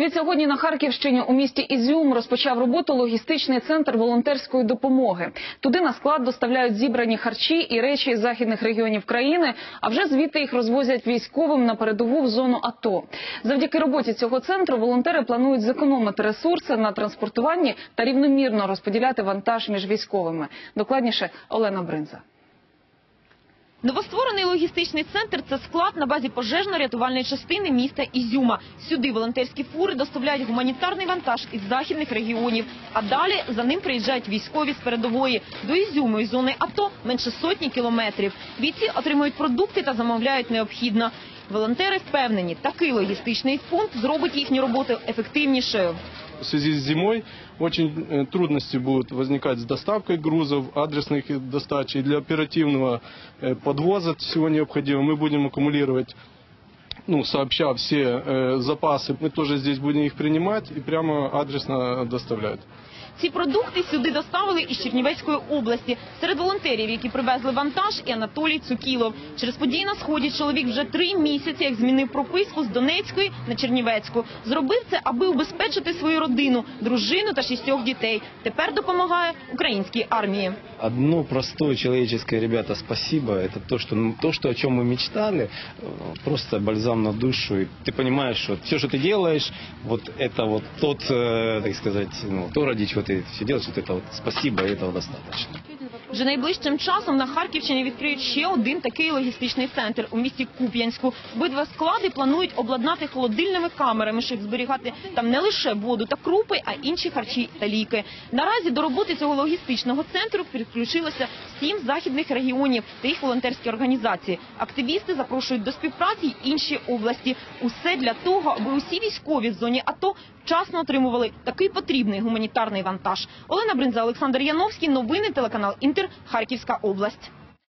Від сьогодні на Харківщині у місті Ізюм розпочав роботу логістичний центр волонтерської допомоги. Туди на склад доставляють зібрані харчі і речі з західних регіонів країни, а вже звідти їх розвозять військовим на передову в зону АТО. Завдяки роботі цього центру волонтери планують зекономити ресурси на транспортуванні та рівномірно розподіляти вантаж між військовими. Докладніше Олена Бринза. Новостворений логістичний центр це склад на базі пожежно-рятувальної частини міста Ізюма. Сюди волонтерські фури доставляють гуманітарний вантаж із західних регіонів. А далі за ним приїжджають військові з передової. До Ізюму із зони АТО менше сотні кілометрів. Бійці отримують продукти та замовляють необхідно. Волонтери впевнені, такий логістичний пункт зробить їхню роботу ефективнішою. В связи с зимой очень э, трудности будут возникать с доставкой грузов, адресных. И для оперативного э, подвоза всего необходимого мы будем аккумулировать ну, сообща все э, запасы, мы тоже здесь будем их принимать и прямо адресно доставлять. Ці продукти сюди доставили із Чернівецької області. Серед волонтерів, які привезли вантаж, і Анатолій Цукілов. Через події на сході чоловік вже три місяці, як змінив прописку з Донецької на Чернівецьку. Зробив це, аби убезпечити свою родину, дружину та шістьох дітей. Тепер допомагає українській армії Одно простое человеческое, ребята, спасибо. Это то, что, ну, то, что о чем мы мечтали, э, просто бальзам на душу. И ты понимаешь, что все, что ты делаешь, вот это вот тот, э, так сказать, ну, то, ради чего ты все делаешь, вот это вот спасибо, и этого достаточно. Вже найближчим часом на Харківщині відкриють ще один такий логістичний центр у місті Куп'янську. Обидва склади планують обладнати холодильними камерами, щоб зберігати там не лише воду та крупи, а інші харчі та ліки. Наразі до роботи цього логістичного центру підключилося сім західних регіонів та їх волонтерські організації. Активісти запрошують до співпраці й інші області. Усе для того, аби усі військові в зоні АТО вчасно отримували такий потрібний гуманітарний вантаж. Олена Бринза, Олександр Яновський. Новини телеканал Інтер. Харківська область.